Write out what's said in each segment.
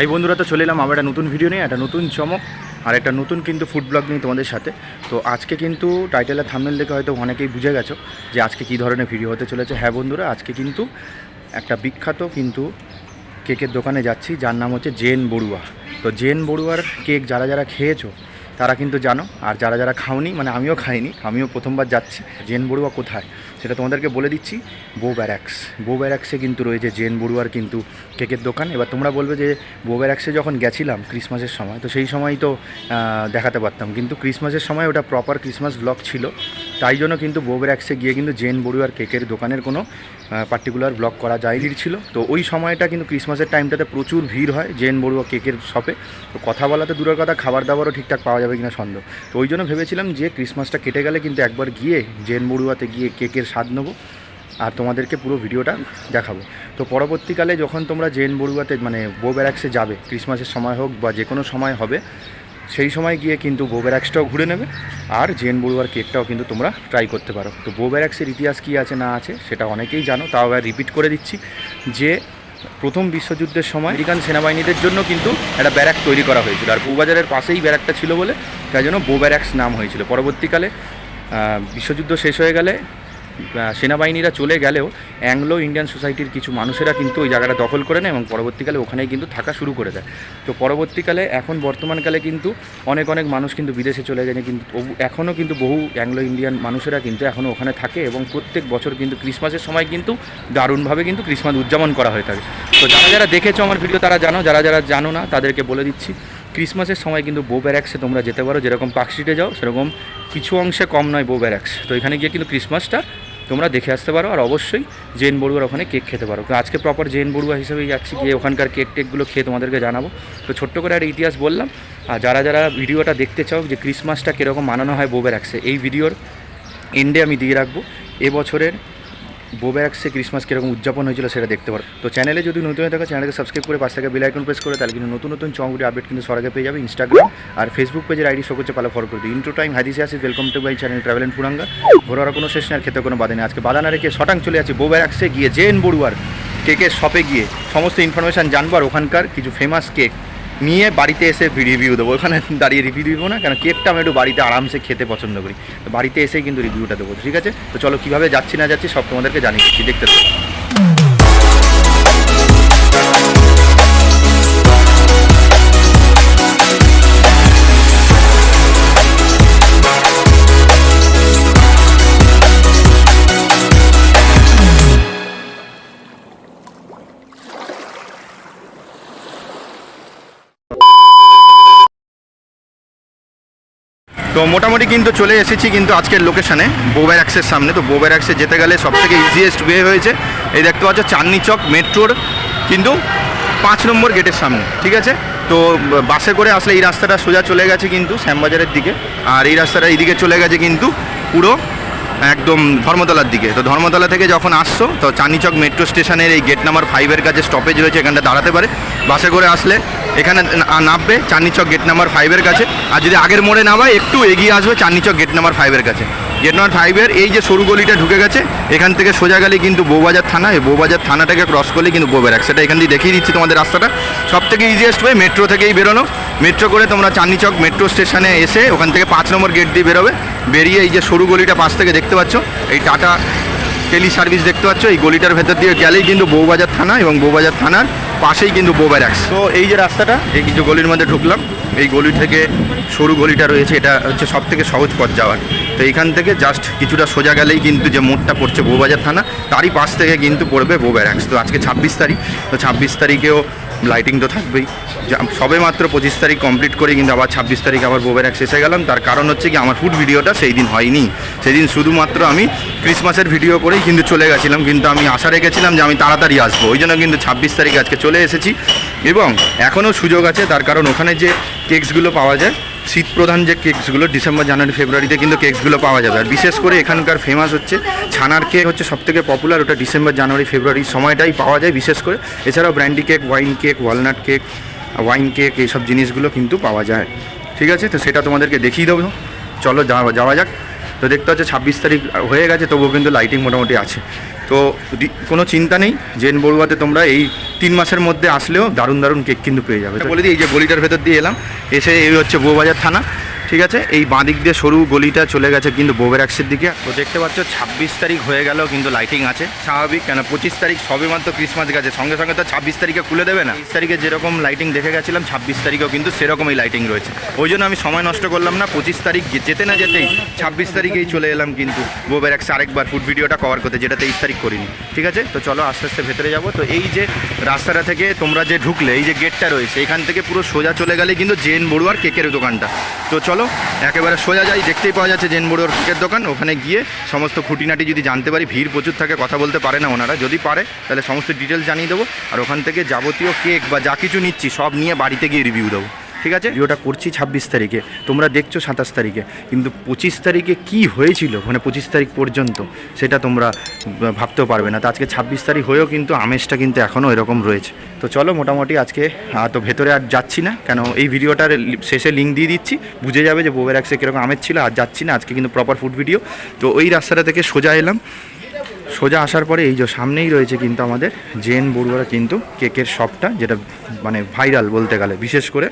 High বন্ধুরা, তো চলে এলাম আমার একটা নতুন ভিডিও নিয়ে, একটা নতুন চমক আর একটা নতুন কিন্তু ফুড ব্লগ নিয়ে তোমাদের সাথে। তো আজকে কিন্তু টাইটেলের থামনেল দেখে হয়তো অনেকেই বুঝে গেছো যে আজকে কী ধরনের ভিডিও হতে চলেছে। হ্যাঁ বন্ধুরা, আজকে কিন্তু একটা বিখ্যাত কিন্তু কেকের দোকানে যাচ্ছি, যার নাম হচ্ছে জেন বড়ুয়া। তো জেন বড়ুয়ার কেক যারা যারা খেয়েছো তারা কিন্তু জানো, আর যারা যারা খাওনি মানে আমিও খাইনি, আমিও প্রথমবার যাচ্ছি। জেন বড়ুয়া কোথায়? সেটা তোমাদেরকে বলে দিচ্ছি। বো ব্যারাক্স বো ব্যারাক্সে কিন্তু রয়েছে জেন বড়ুয়ার কিন্তু কেকের দোকান। এবার তোমরা বলবে যে বো ব্যারাক্সে যখন গেছিলাম ক্রিসমাসের সময়, তো সেই সময় তো দেখাতে পারতাম। কিন্তু ক্রিসমাসের সময় ওটা প্রপার ক্রিসমাস ব্লগ ছিল। তাই জন্য কিন্তু বো ব্যারাক্সে গিয়ে কিন্তু জেন বড়ুয়ার কেকের দোকানের কোনো পার্টিকুলার ব্লক করা যায় ছিল। তো ওই সময়টা কিন্তু ক্রিসমাসের টাইমটাতে প্রচুর ভিড় হয় জেন বড়ুয়া কেকের শপে। তো কথা বলাতে দূরের কথা, খাবার দাবারও ঠিকঠাক পাওয়া যাবে কিনা সন্দেহ। তো ওই জন্য ভেবেছিলাম যে ক্রিসমাসটা কেটে গেলে কিন্তু একবার গিয়ে জেন বড়ুয়াতে গিয়ে কেকের স্বাদ নেব আর তোমাদেরকে পুরো ভিডিওটা দেখাবো। তো পরবর্তীকালে যখন তোমরা জেন বড়ুয়াতে মানে বো ব্যারাক্সে যাবে, ক্রিসমাসের সময় হোক বা যে কোনো সময় হবে সেই সময় গিয়ে কিন্তু বো ঘুরে নেবে। আর জেন বড়ুয়ার কেকটাও কিন্তু তোমরা ট্রাই করতে পারো। তো বো ইতিহাস কী আছে না আছে সেটা অনেকেই জানো, তাও আবার রিপিট করে দিচ্ছি যে প্রথম বিশ্বযুদ্ধের সময় আমেরিকান সেনাবাহিনীদের জন্য কিন্তু একটা ব্যারাক তৈরি করা হয়েছিল। আর বউবাজারের পাশেই ব্যারাকটা ছিল বলে তাই জন্য বো ব্যারাক্স নাম হয়েছিল। পরবর্তীকালে বিশ্বযুদ্ধ শেষ হয়ে গেলে সেনাবাহিনীরা চলে গেলেও অ্যাংলো ইন্ডিয়ান সোসাইটির কিছু মানুষেরা কিন্তু ওই জায়গাটা দখল করে নেয় এবং পরবর্তীকালে ওখানেই কিন্তু থাকা শুরু করে দেয়। তো পরবর্তীকালে এখন বর্তমানকালে কিন্তু অনেক অনেক মানুষ কিন্তু বিদেশে চলে গেছে কিন্তু এখনও কিন্তু বহু অ্যাংলো ইন্ডিয়ান মানুষেরা কিন্তু এখনও ওখানে থাকে এবং প্রত্যেক বছর কিন্তু ক্রিসমাসের সময় কিন্তু দারুণভাবে কিন্তু ক্রিসমাস উদযাপন করা হয়ে থাকে। তো যারা যারা দেখেছ আমার ভিডিও তারা জানো, যারা যারা জানো না তাদেরকে বলে দিচ্ছি। ক্রিসমাসের সময় কিন্তু বো ব্যারাক্সে তোমরা যেতে পারো, যেরকম পার্কস্ট্রিটে যাও, সেরকম কিছু অংশে কম নয় বো ব্যারাক্স। তো এখানে গিয়ে কিন্তু ক্রিসমাসটা তোমরা দেখে আসতে পারো, আর অবশ্যই জেন বড়ুয়ার ওখানে কেক খেতে পারো। তো আজকে প্রপার জেন বড়ুয়া হিসেবেই যাচ্ছি, গিয়ে ওখানকার কেক টেকগুলো খেয়ে তোমাদেরকে জানাব। তো ছোট্ট করে একটা ইতিহাস বললাম, আর যারা যারা ভিডিওটা দেখতে চাও যে ক্রিসমাসটা কীরকম মানানো হয় বোবেরাক্সে এই ভিডিওর এন্ডে আমি দিয়ে রাখব। এবছরের বোব্যাক্সে ক্রিসমাস কীরকম উদযাপন হয়েছিল সেটা দেখতে পারো। তো চ্যানেলে যদি নতুন হয়ে থাকো চ্যানেলকে সাবস্ক্রাইব করে পাশ থেকে বেল আইকন প্রেস করে, তাহলে কিন্তু নতুন নতুন চমগুলি আপডেট কিন্তু সর আগে পেয়ে যাবে ইনস্টাগ্রাম আর ফেসবুক পেজের আইডি শো করছে পালো ফলো করে দিই ইন্টু টাইম হাদিসে আসি welcome to my channel travel and ফুরাঙ্গা ঘোরার কোনো শেষ নেই, আর খেতে কোনো বাদে নেই। আজকে বাদানা রেখে শটাং চলে যাচ্ছি বোব্যাক্সে গিয়ে, জেন বড়ুয়ার কেকের শপে গিয়ে, সমস্ত ইনফরমেশান জানবার ওখানকার কিছু ফেমাস কেক নিয়ে বাড়িতে এসে রিভিউ দেবো। ওখানে দাঁড়িয়ে রিভিউ দিব না, কেন কেকটা আমি একটু বাড়িতে আরামসে খেতে পছন্দ করি। বাড়িতে এসেই কিন্তু রিভিউটা দেবো, ঠিক আছে? তো চলো, কীভাবে যাচ্ছি না যাচ্ছি সব তোমাদেরকে জানিয়ে দিচ্ছি, দেখতে তো মোটামুটি কিন্তু চলে এসেছি কিন্তু আজকের লোকেশানে বোব্যারাক্সের সামনে। তো বোব্যারাক্সে যেতে গেলে সব থেকে ইজিয়েস্ট ওয়ে হয়েছে, এই দেখতে পাচ্ছ চাঁদনি চক মেট্রোর কিন্তু পাঁচ নম্বর গেটের সামনে, ঠিক আছে? তো বাসে করে আসলে এই রাস্তাটা সোজা চলে গেছে কিন্তু শ্যামবাজারের দিকে, আর এই রাস্তাটা এইদিকে চলে গেছে কিন্তু পুরো একদম ধর্মতলার দিকে। তো ধর্মতলা থেকে যখন আসছো, তো চাঁদনিচক মেট্রো স্টেশনের এই গেট নাম্বার ফাইভের কাছে স্টপেজ রয়েছে, এখানটা দাঁড়াতে পারে। বাসে করে আসলে এখানে নামবে চাঁদনিচক গেট নাম্বার ফাইভের কাছে। আর যদি আগের মোড়ে নামায় একটু এগিয়ে আসবে চাঁদনিচক গেট নাম্বার ফাইভের কাছে। গেট নাম্বার ফাইভের এই যে সরু গলিটা ঢুকে গেছে, এখান থেকে সোজা গেলে কিন্তু বউবাজার থানা। এই বউবাজার থানাটাকে ক্রস করলে কিন্তু বউবেরাক সেটা এখান দিয়ে দেখিয়ে দিচ্ছি তোমাদের রাস্তাটা। সব থেকে ইজিয়েস্ট ওয়ে মেট্রো থেকেই বেরোনো। মেট্রো করে তোমরা চাঁদনিচক মেট্রো স্টেশনে এসে ওখান থেকে পাঁচ নম্বর গেট দিয়ে বেরোবে। বেরিয়ে এই যে সরু গলিটা পাশ থেকে দেখতে পাচ্ছ, এই টাটা টেলি সার্ভিস দেখতে পাচ্ছ, এই গলিটার ভেতর দিয়ে গেলেই কিন্তু বৌবাজার থানা এবং বৌবাজার থানার পাশেই কিন্তু বউব্যারাক্স তো এই যে রাস্তাটা, এই কিছু গলির মধ্যে ঢুকলাম এই গলি থেকে সরু গলিটা রয়েছে, এটা হচ্ছে সব থেকে সহজ পথ যাওয়ার। তো এইখান থেকে জাস্ট কিছুটা সোজা গেলেই কিন্তু যে মোড়টা পড়ছে বউবাজার থানা, তারই পাশ থেকে কিন্তু পড়বে বউব্যারাক্স তো আজকে ছাব্বিশ তারিখ, তো ছাব্বিশ তারিখেও লাইটিং তো থাকবেই। সবে মাত্র পঁচিশ তারিখ কমপ্লিট করে কিন্তু আবার ছাব্বিশ তারিখ আবার বোবেরাক্স এসে গেলাম। তার কারণ হচ্ছে কি, আমার ফুড ভিডিওটা সেই দিন হয়নি। সেদিন শুধুমাত্র আমি ক্রিসমাসের ভিডিও করেই কিন্তু চলে গেছিলাম, কিন্তু আমি আশা রেখেছিলাম যে আমি তাড়াতাড়ি আসব। ওই জন্য কিন্তু ছাব্বিশ তারিখ আজকে চলে এসেছি। এবং এখনও সুযোগ আছে, তার কারণ ওখানে যে কেকসগুলো পাওয়া যায়, শীত প্রধান যে কেকসগুলো, ডিসেম্বর, জানুয়ারি, ফেব্রুয়ারিতে কিন্তু কেকসগুলো পাওয়া যাবে। আর বিশেষ করে এখানকার ফেমাস হচ্ছে ছানার কেক হচ্ছে সবথেকে পপুলার ওটা ডিসেম্বর, জানুয়ারি ফেব্রুয়ারির সময়টাই পাওয়া যায়। বিশেষ করে এছাড়াও brandy cake wine cake walnut cake wine cake এইসব জিনিসগুলো কিন্তু পাওয়া যায়। ঠিক আছে? তো সেটা তোমাদেরকে দেখিয়ে দেবো। চলো, যাওয়া যাওয়া যাক। তো দেখতে হচ্ছে ছাব্বিশ তারিখ হয়ে গেছে, তবুও কিন্তু লাইটিং মোটামুটি আছে। তো কোনো চিন্তা নেই, জেন বড়ুয়াতে তোমরা এই তিন মাসের মধ্যে আসলেও দারুণ দারুণ কেক কিন্তু পেয়ে যাবে। বলে দিই, এই যে গলিটার ভেতর দিয়ে এলাম, এসে এই হচ্ছে বউবাজার থানা। ঠিক আছে? এই বাঁ দিক দিয়ে সরু গলিটা চলে গেছে কিন্তু বোবেরাক্সের দিকে। তো দেখতে পাচ্ছ, ছাব্বিশ তারিখ হয়ে গেল কিন্তু লাইটিং আছে। স্বাভাবিক, কেন পঁচিশ তারিখ সবে মাত্র ক্রিসমাস গেছে। সঙ্গে সঙ্গে তো ছাব্বিশ তারিখে খুলে দেবে না। তেইশ তারিখে যেরকম লাইটিং দেখে গেছিলাম, ছাব্বিশ তারিখেও কিন্তু সেরকমই লাইটিং রয়েছে। ওই জন্য আমি সময় নষ্ট করলাম না। পঁচিশ তারিখ যেতে না যেতেই ছাব্বিশ তারিখেই চলে এলাম কিন্তু বোবেরাক্সে আরেকবার ফুড ভিডিওটা কভার করতে, যেটা তেইশ তারিখ করিনি। ঠিক আছে? তো চলো আস্তে আস্তে ভেতরে যাব। তো এই যে রাস্তাটা থেকে তোমরা যে ঢুকলে, এই যে গেটটা রয়েছে, এখান থেকে পুরো সোজা চলে গেলে কিন্তু জেন বড়ুয়ার কেকের দোকানটা। তো চলো একেবারে সোজা যাই, দেখতেই পাওয়া যাচ্ছে জেন বড়ুয়ার কেকের দোকান। ওখানে গিয়ে সমস্ত খুঁটিনাটি যদি জানতে পারি, ভিড় প্রচুর থাকে, কথা বলতে পারে না ওনারা। যদি পারে, তাহলে সমস্ত ডিটেলস জানিয়ে দেবো। আর ওখান থেকে যাবতীয় কেক বা যা কিছু নিচ্ছি, সব নিয়ে বাড়িতে গিয়ে রিভিউ দেবো। ঠিক আছে? ভিডিওটা করছি ছাব্বিশ তারিখে, তোমরা দেখছ সাতাশ তারিখে। কিন্তু পঁচিশ তারিখে কি হয়েছিল মানে পঁচিশ তারিখ পর্যন্ত, সেটা তোমরা ভাবতেও পারবে না। তো আজকে ছাব্বিশ তারিখ হয়েও কিন্তু আমেজটা কিন্তু এখনও এরকম রয়েছে। তো চলো মোটামুটি আজকে তো ভেতরে আর যাচ্ছি না, কেন এই ভিডিওটার শেষে লিঙ্ক দিয়ে দিচ্ছি। বুঝে যাবে যে বোবের একসে কীরকম আমেজ ছিল, আর যাচ্ছি না, আজকে কিন্তু প্রপার ফুড ভিডিও তো ওই রাস্তাটা থেকে সোজা এলাম। সোজা আসার পরে এই যে সামনেই রয়েছে কিন্তু আমাদের জেন বড়ুয়ারা কিন্তু কেকের শপটা যেটা মানে ভাইরাল বলতে গেলে, বিশেষ করে।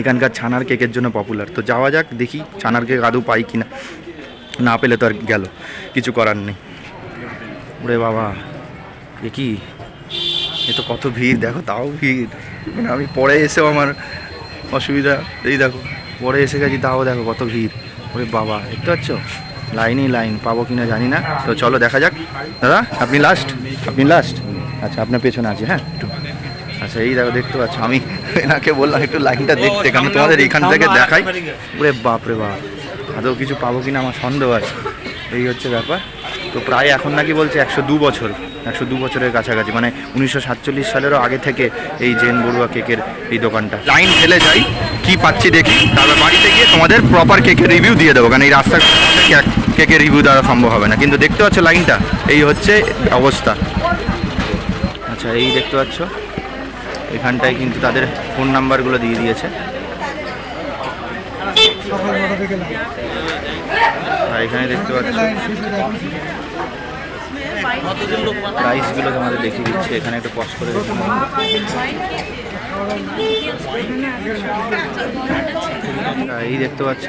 এখানকার ছানার কেকের জন্য পপুলার তো যাওয়া যাক, দেখি ছানার কেক আদৌ পাই কিনা। না পেলে তো আর গেল, কিছু করার নেই। ওরে বাবা, এ কি? এ তো কত ভিড়, দেখো তাও ভিড়। মানে আমি পরে এসেও আমার অসুবিধা, এই দেখো, পরে এসে গেছি তাও দেখো কত ভিড়। ওরে বাবা, দেখতে পাচ্ছ? লাইনই লাইন, পাবো কিনা জানি না। তো চলো দেখা যাক। দাদা, আপনি লাস্ট আপনি লাস্ট আচ্ছা আপনার পেছনে আছে হ্যাঁ? একটু আচ্ছা এই দেখো দেখতে পাচ্ছ। আমি এনাকে বললাম একটু লাইনটা দেখতে কারণ তোমাদের এখান থেকে দেখাই। ওরে বাপ রে বাপ আদৌ কিছু পাবো কিনা আমার সন্দেহ আছে। এই হচ্ছে ব্যাপার। তো প্রায় এখন নাকি বলছে একশো দু বছর একশো দু বছরের কাছাকাছি মানে উনিশশো সাতচল্লিশ সালেরও আগে থেকে এই জেন বড়ুয়া কেকের এই দোকানটা। লাইন ফেলে যাই কি পাচ্ছি দেখি। তারপর বাড়িতে গিয়ে তোমাদের প্রপার কেকের রিভিউ দিয়ে দেবো কারণ এই রাস্তার কেকের রিভিউ দেওয়া সম্ভব হবে না। কিন্তু দেখতে পাচ্ছ লাইনটা এই হচ্ছে অবস্থা। আচ্ছা এই দেখতে পাচ্ছ। এখানটায় কিন্তু তাদের ফোন নাম্বারগুলো দিয়ে দিয়েছে। এখানে দেখতে পাচ্ছ প্রাইসগুলো তোমাদের দেখিয়ে দিচ্ছে। এখানে একটু পজ করে এই দেখতে পাচ্ছ,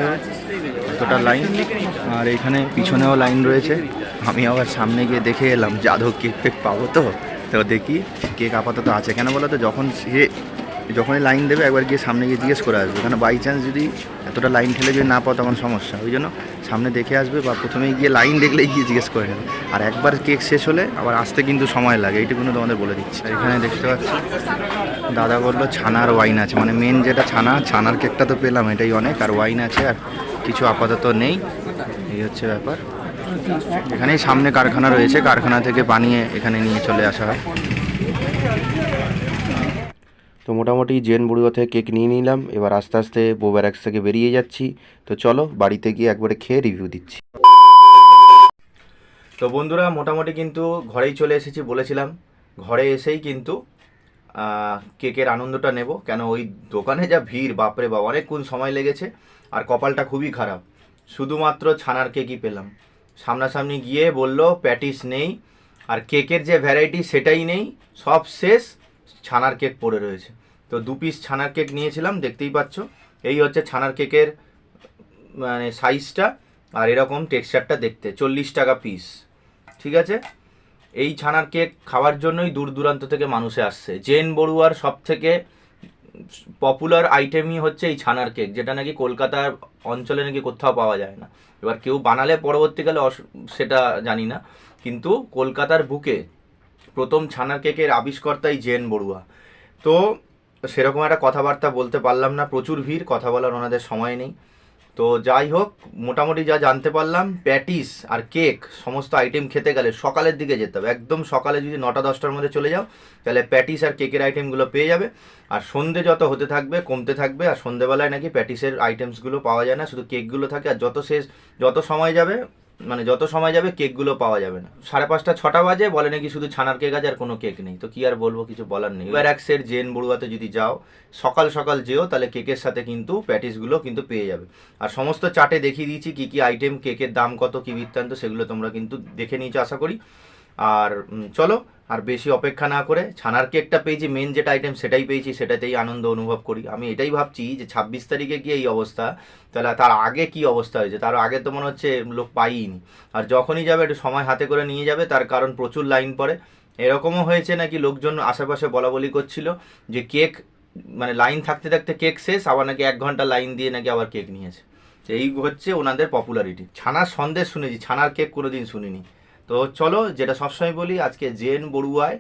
এতটা লাইন আর এখানে পিছনেও লাইন রয়েছে। আমি আবার সামনে গিয়ে দেখে এলাম যাদব কেক পাবো তো? তো দেখি কেক আপাতত আছে। কেন বলো তো? যখন সে যখনই লাইন দেবে, একবার গিয়ে সামনে গিয়ে জিজ্ঞেস করে আসবে। কারণ বাই চান্স যদি এতটা লাইন ঠেলে যদি না পাও, তখন সমস্যা। ওই জন্য সামনে দেখে আসবে বা প্রথমেই গিয়ে লাইন দেখলেই গিয়ে জিজ্ঞেস করে নেবে। আর একবার কেক শেষ হলে আবার আসতে কিন্তু সময় লাগে। এইটুকুনো তোমাদের বলে দিচ্ছি। এখানে দেখতে পাচ্ছি, দাদা বলল ছানার ওয়াইন আছে। মানে মেন যেটা ছানা, ছানার কেকটা তো পেলাম, এটাই অনেক। আর ওয়াইন আছে, আর কিছু আপাতত নেই। এই হচ্ছে ব্যাপার। এখানেই সামনে কারখানা রয়েছে। কারখানা থেকে বানিয়ে এখানে নিয়ে চলে আসা হয়। তো মোটামুটি জেন বড়ুয়া থেকে কেক নিয়ে নিলাম। এবার আস্তে আস্তে বোব্যারাক্স থেকে বেরিয়ে যাচ্ছি। তো চলো বাড়িতে গিয়ে একবারে খেয়ে রিভিউ দিচ্ছি। তো বন্ধুরা মোটামুটি কিন্তু ঘরেই চলে এসেছি বলেছিলাম। ঘরে এসেই কিন্তু কেকের আনন্দটা নেব। কেন ওই দোকানে যা ভিড় বাপরে বাপ অনেকক্ষণ সময় লেগেছে। আর কপালটা খুবই খারাপ। শুধুমাত্র ছানার কেকই পেলাম। সামনাসামনি গিয়ে বলল, প্যাটিস নেই। আর কেকের যে ভ্যারাইটি সেটাই নেই। সব শেষ। ছানার কেক পড়ে রয়েছে। তো দু পিস ছানার কেক নিয়েছিলাম, দেখতেই পাচ্ছ। এই হচ্ছে ছানার কেকের মানে সাইজটা আর এরকম টেক্সচারটা দেখতে। চল্লিশ টাকা পিস ঠিক আছে? এই ছানার কেক খাওয়ার জন্যই দূর দূরান্ত থেকে মানুষে আসছে। জেন বড়ুয়ার সব থেকে পপুলার আইটেমই হচ্ছে এই ছানার কেক যেটা নাকি কলকাতার অঞ্চলে নাকি কোথাও পাওয়া যায় না। এবার কেউ বানালে পরবর্তীকালে সেটা জানি না। কিন্তু কলকাতার বুকে প্রথম ছানার কেকের আবিষ্কর্তাই জেন বড়ুয়া। তো সেরকম একটা কথাবার্তা বলতে পারলাম না। প্রচুর ভিড়, কথা বলার ওনাদের সময় নেই। তো যাই হোক, মোটামুটি যা জানতে পারলাম, প্যাটিস আর কেক, সমস্ত আইটেম খেতে গেলে সকালের দিকে যেতে হবে। একদম সকালে যদি নটা, দশটার মধ্যে চলে যাও, তাহলে প্যাটিস আর কেকের আইটেমগুলো পেয়ে যাবে। আর সন্ধে যত হতে থাকবে, কমতে থাকবে, আর সন্ধেবেলায় নাকি প্যাটিসের আইটেমসগুলো পাওয়া যায় না, শুধু কেকগুলো থাকে, আর যত শেষ, যত সময় যাবে মানে যত সময় যাবে কেকগুলো পাওয়া যাবে না। সাড়ে পাঁচটা, ছটা বাজে, বলে নাকি শুধু ছানার কেক আছে আর কোনো কেক নেই। তো কি আর বলব, কিছু বলার নেই। এবার একসের জেন বড়ুয়াতে যদি যাও, সকাল সকাল যেও, তাহলে কেকের সাথে কিন্তু প্যাটিসগুলো কিন্তু পেয়ে যাবে। আর সমস্ত চাটে দেখিয়ে দিয়েছি, কি কি আইটেম কেকের দাম কত, কি বৃত্তান্ত, সেগুলো তোমরা কিন্তু দেখে নিয়েছো, আশা করি। আর চলো, আর বেশি অপেক্ষা না করে ছানার কেকটা পেয়েছি মেন যেটা আইটেম সেটাই পেয়েছি, সেটাতেই আনন্দ অনুভব করি। আমি এটাই ভাবছি যে ছাব্বিশ তারিখে গিয়ে এই অবস্থা, তাহলে তার আগে কি অবস্থা হয়েছে? তার আগে তো মনে হচ্ছে লোক পাইনি। আর যখনই যাবে, একটু সময় হাতে করে নিয়ে যাবে, তার কারণ প্রচুর লাইন পড়ে। এরকমও হয়েছে নাকি লোকজন আশেপাশে বলা বলি করছিল যে কেক মানে লাইন থাকতে থাকতে কেক শেষ, আবার নাকি এক ঘণ্টা লাইন দিয়ে নাকি আবার কেক নিয়েছে। এই হচ্ছে ওনাদের পপুলারিটি ছানার সন্দেশ শুনেছি, ছানার কেক কোনোদিন শুনিনি। তো চলো যেটা সবসময় বলি, আজকে জেন বড়ুয়ায়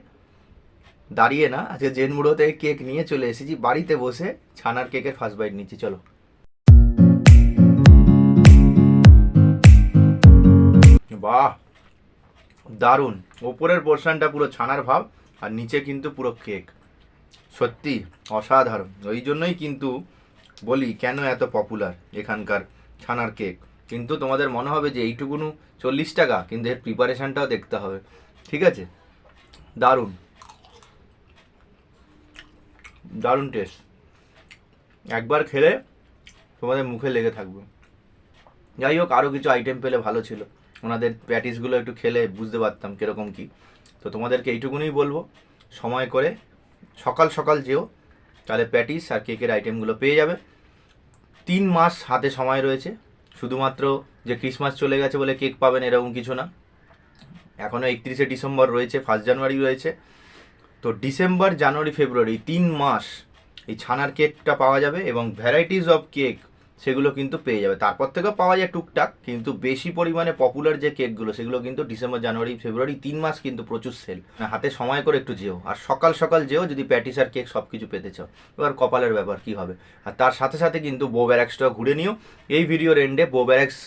দাঁড়িয়ে না, আজকে জেন বড়ুয়া থেকে কেক নিয়ে চলে এসেছি, বাড়িতে বসে ছানার কেকের ফার্স্ট বাইট নিচ্ছি, চলো। বাহ, দারুণ, ওপরের পোর্শনটা পুরো ছানার ভাব, আর নিচে কিন্তু পুরো কেক। সত্যি, অসাধারণ। ওই জন্যই কিন্তু বলি, কেন এত পপুলার এখানকার ছানার কেক? কিন্তু তোমাদের মনে হবে যে এইটুকুনু চল্লিশ টাকা, কিন্তু এর প্রিপারেশানটাও দেখতে হবে। ঠিক আছে? দারুণ। দারুণ টেস্ট একবার খেলে তোমাদের মুখে লেগে থাকবে। যাই হোক আরও কিছু আইটেম পেলে ভালো ছিল। ওনাদের প্যাটিসগুলো একটু খেলে বুঝতে পারতাম কীরকম কী। তো তোমাদেরকে এইটুকুনই বলব। সময় করে সকাল সকাল যেও, তাহলে প্যাটিস আর কেকের আইটেমগুলো পেয়ে যাবে। তিন মাস হাতে সময় রয়েছে। শুধুমাত্র যে ক্রিসমাস চলে গেছে বলে কেক পাবেন এরকম কিছু না। এখনও একত্রিশে ডিসেম্বর রয়েছে ফার্স্ট জানুয়ারি রয়েছে। তো ডিসেম্বর, জানুয়ারি, ফেব্রুয়ারি তিন মাস এই ছানার কেকটা পাওয়া যাবে এবং ভ্যারাইটিস অফ কেক সেগুলো কিন্তু পেয়ে যাবে। তারপর থেকেও পাওয়া যায় টুকটাক, কিন্তু বেশি পরিমাণে পপুলার যে কেকগুলো সেগুলো কিন্তু ডিসেম্বর জানুয়ারি ফেব্রুয়ারি তিন মাস কিন্তু প্রচুর সেল হাতে সময় করে একটু যেও। আর সকাল সকাল যেও যদি প্যাটিস আর কেক সব কিছু পেতে চাও। এবার কপালের ব্যাপার, কি হবে? আর তার সাথে সাথে কিন্তু বো ব্যারাক্সটাও ঘুরে নিও। এই ভিডিওর এন্ডে বো ব্যারাক্স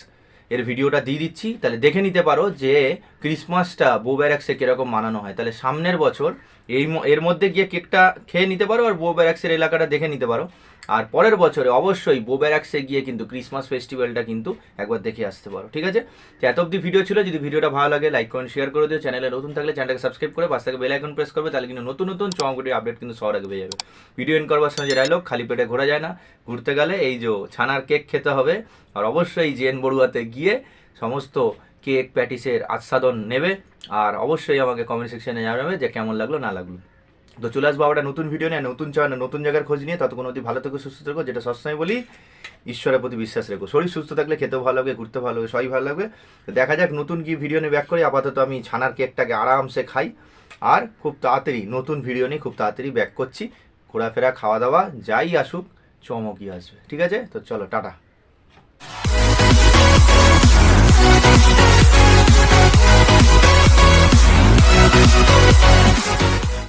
এর ভিডিওটা দিয়ে দিচ্ছি। তাহলে দেখে নিতে পারো যে ক্রিসমাসটা বো ব্যারাক্সে কীরকম মানানো হয়। তাহলে সামনের বছর এই এর মধ্যে গিয়ে কেকটা খেয়ে নিতে পারো আর বো ব্যারাক্সের এলাকাটা দেখে নিতে পারো। আর পরের বছরে অবশ্যই বো ব্যারাক্সে গিয়ে কিন্তু ক্রিসমাস ফেস্টিভ্যালটা কিন্তু একবার দেখে আসতে পারো, ঠিক আছে? তো এত অবধি ভিডিও ছিল, যদি ভিডিওটা ভালো লাগে লাইক কমেন্ট শেয়ার করে দিও। চ্যানেলে নতুন থাকলে চ্যানেলটাকে সাবস্ক্রাইব করে পাশ থেকে বেল আইকন প্রেস করবে, তাহলে কিন্তু নতুন নতুন চমকগুটির আপডেট কিন্তু সবার আগে পেয়ে যাবে। ভিডিও এন করবার সময় যে ডায়লগ খালি পেটে ঘোরা যায় না। ঘুরতে গেলে এই যে ছানার কেক খেতে হবে, আর অবশ্যই জেন বড়ুয়াতে গিয়ে সমস্ত কেক প্যাটিসের আস্বাদন নেবে, আর অবশ্যই আমাকে কমেন্ট সেকশনে জানাবে যে কেমন লাগল, না লাগল। তো চলে আসব আবার নতুন ভিডিও নিয়ে, নতুন চ্যানেল নতুন জায়গার খোঁজ নিয়ে। ততক্ষণ অতি ভালো থেকো, সুস্থ থেকো। যেটা সবসময় বলি, ঈশ্বরের প্রতি বিশ্বাস রেখো। শরীর সুস্থ থাকলে খেতেও ভালো লাগবে ঘুরতে ভালো লাগবে সবই ভালো লাগবে। তো দেখা যাক, নতুন কি ভিডিও নিয়ে ব্যাক করি। আপাতত আমি ছানার কেকটাকে আরামসে খাই। আর খুব তাড়াতাড়ি, নতুন ভিডিও নিয়ে খুব তাড়াতাড়ি ব্যাক করছি। ঘোরাফেরা খাওয়া দাওয়া যাই আসুক, চমকই আসবে। ঠিক আছে? তো চলো, টাটা।